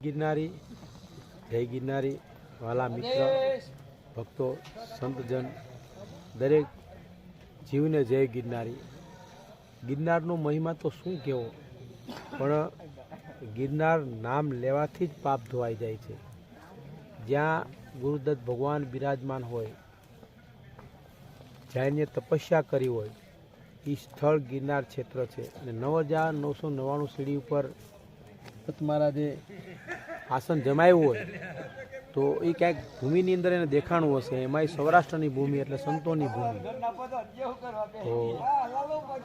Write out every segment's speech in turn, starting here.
ગિરનારી, જય ગિરનારી, વાલા મિત્ર, ભક્તો, સંતજન, દરેક જીવને જય ગિરનારી. ગિરનારનો મહિમા તો શું કહેવો પણ ગિરનાર નામ લેવાથી જ પાપ ધોવાઈ જાય છે. જ્યાં ગુરુદત્ત ભગવાન બિરાજમાન હોય જૈને તપસ્યા કરી હોય એ સ્થળ ગિરનાર ક્ષેત્ર છે. અને નવ હજાર નવસો નવ્વાણું સીડી ઉપર દત્ત મહારાજે આસન જમાવ્યું હોય, તો એ ક્યાંક ભૂમિની અંદર એને દેખાણું હશે. એમાં સૌરાષ્ટ્રની ભૂમિ એટલે સંતોની ભૂમિ. તો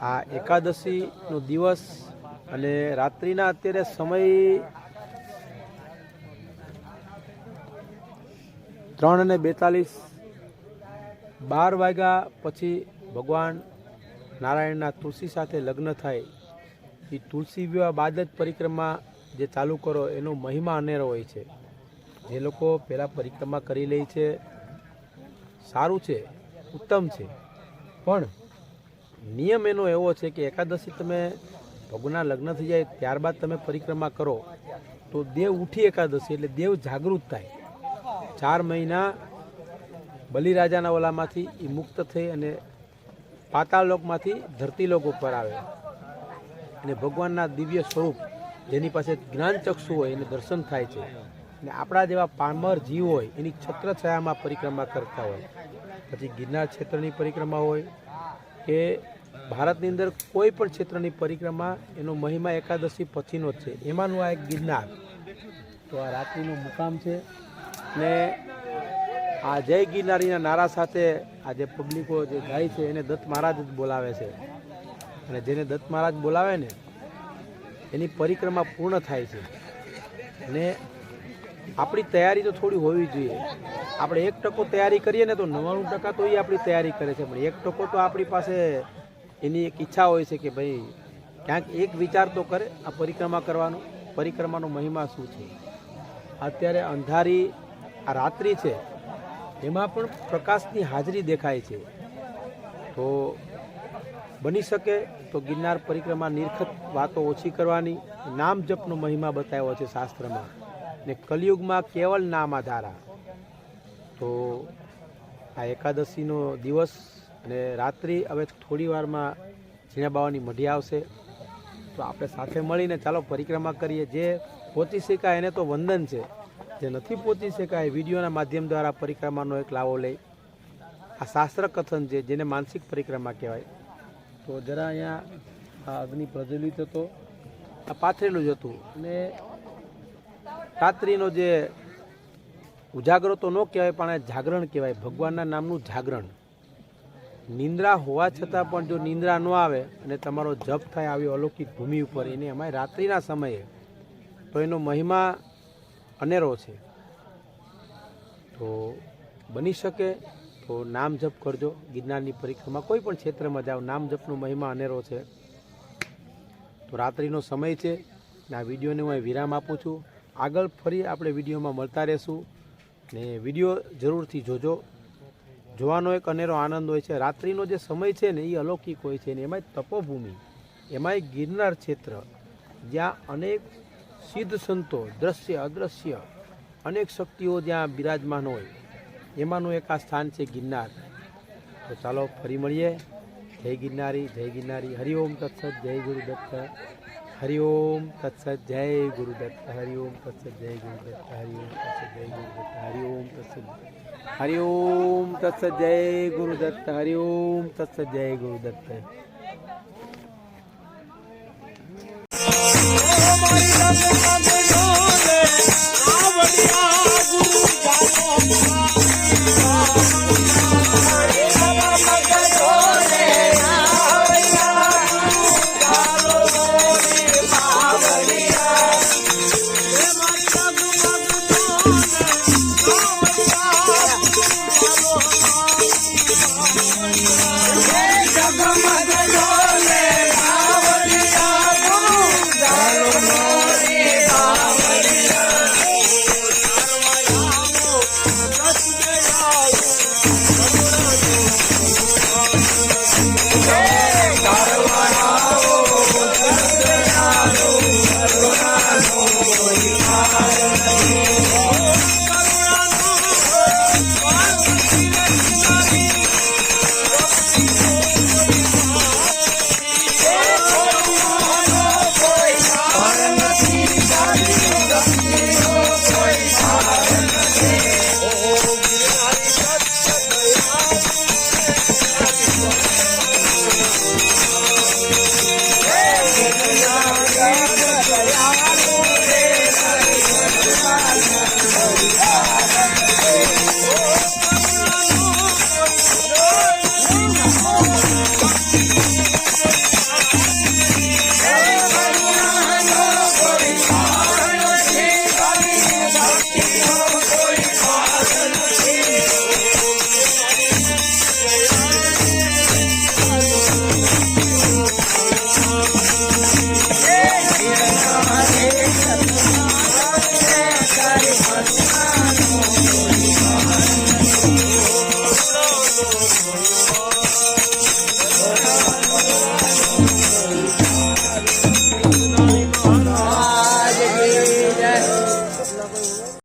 આ એકાદશીનો દિવસ અને રાત્રિના અત્યારે સમય ત્રણ અને બેતાલીસ, બાર વાગ્યા પછી ભગવાન નારાયણના તુલસી સાથે લગ્ન થાય. એ તુલસી વિવાહ બાદ જ પરિક્રમા જે ચાલુ કરો, એનો મહિમા અનેરો હોય છે. જે લોકો પહેલાં પરિક્રમા કરી લે છે, સારું છે, ઉત્તમ છે. પણ નિયમ એનો એવો છે કે એકાદશી તમે ભગવાનના લગ્ન થઈ જાય, ત્યારબાદ તમે પરિક્રમા કરો, તો દેવ ઉઠી એકાદશી એટલે દેવ જાગૃત થાય. ચાર મહિના બલિરાજાના ઓલામાંથી એ મુક્ત થઈ અને પાતાળલોકમાંથી ધરતીલોક ઉપર આવે. અને ભગવાનના દિવ્ય સ્વરૂપ જેની પાસે જ્ઞાનચક્ષુ હોય એને દર્શન થાય છે. અને આપણા જેવા પામર જીવ હોય, એની છત્રછાયામાં પરિક્રમા કરતા હોય. પછી ગિરનાર ક્ષેત્રની પરિક્રમા હોય કે ભારતની અંદર કોઈ પણ ક્ષેત્રની પરિક્રમા, એનો મહિમા એકાદશી પછીનો જ છે. એમાંનું આ એક ગિરનાર. તો આ રાત્રિનો મુકામ છે. ને આ જય ગિરનારીના નારા સાથે આ જે પબ્લિકો જે જાય છે, એને દત્ત મહારાજ જ બોલાવે છે. અને જેને દત્ત મહારાજ બોલાવે ને એની પરિક્રમા પૂર્ણ થાય છે. અને આપણી તૈયારી તો થોડી હોવી જોઈએ. આપણે એક ટકો તૈયારી કરીએ ને તો નવ્વાણું ટકા તો એ આપણી તૈયારી કરે છે. પણ એક ટકો તો આપણી પાસે એની એક ઈચ્છા હોય છે કે ભાઈ ક્યાંક એક વિચાર તો કરે આ પરિક્રમા કરવાનો. પરિક્રમાનો મહિમા શું છે? અત્યારે અંધારી આ રાત્રિ છે. એમાં પણ પ્રકાશની હાજરી દેખાય છે. તો બની શકે તો ગિરનાર પરિક્રમા નિરખત વાતો ઓછી કરવાની, નામ જપનો મહિમા બતાવ્યો છે શાસ્ત્રમાં. ને કલયુગમાં કેવલ નામ આધારા. તો આ એકાદશીનો દિવસ અને રાત્રિ હવે થોડી વારમાં ઝીણા બાવાની મઢી આવશે. તો આપણે સાથે મળીને ચાલો પરિક્રમા કરીએ. જે પહોંચી શકાય એને તો વંદન છે. જે નથી પહોંચી શકાય વિડીયોના માધ્યમ દ્વારા પરિક્રમાનો એક લાવો લઈ આ શાસ્ત્ર કથન છે જેને માનસિક પરિક્રમા કહેવાય. તો જરા અહીંયા આ અગ્નિ પ્રજ્વલિત હતો. આ પાથરેલું જ હતું. અને રાત્રિનો જે ઉજાગરો તો ન કહેવાય પણ આ જાગરણ કહેવાય ભગવાનના નામનું જાગરણ. નિંદ્રા હોવા છતાં પણ જો નિંદ્રા ન આવે અને તમારો જપ થાય આવી અલૌકિક ભૂમિ ઉપર એને અમારે રાત્રિના સમયે તો એનો મહિમા અનેરો છે. તો બની શકે તો નામ જપ કરજો. ગિરનારની પરિક્રમા કોઈ પણ ક્ષેત્રમાં જાઓ, નામ જપનો મહિમા અનેરો છે. તો રાત્રિનો સમય છે ને આ વિડીયોને હું વિરામ આપું છું. આગળ ફરી આપણે વિડીયોમાં મળતા રહેશું ને વીડિયો જરૂરથી જોજો. જોવાનો એક અનેરો આનંદ હોય છે. રાત્રિનો જે સમય છે ને એ અલૌકિક હોય છે ને એમાંય તપોભૂમિ, એમાંય ગિરનાર ક્ષેત્ર, જ્યાં અનેક સિદ્ધ સંતો, દ્રશ્ય, અદ્રશ્ય, અનેક શક્તિઓ જ્યાં બિરાજમાન હોય. એમાંનું એક આ સ્થાન છે ગિરનાર તો ચાલો ફરી મળીએ જય ગિરનારી જય ગિરનારી હરિઓમ તત્સત જય ગુરુદત્ત હરિઓમ તત્સત જય ગુરુદત્ત હરિઓમ તત્સત જય ગુરુદત્ત હરિઓમ તત્સત જય ગુરુદત્ત હરિઓમ તત્સત હરિઓમ તત્સત જય ગુરુદત્ત હરિઓમ તત્સત જય ગુરુદત્ત જગમગ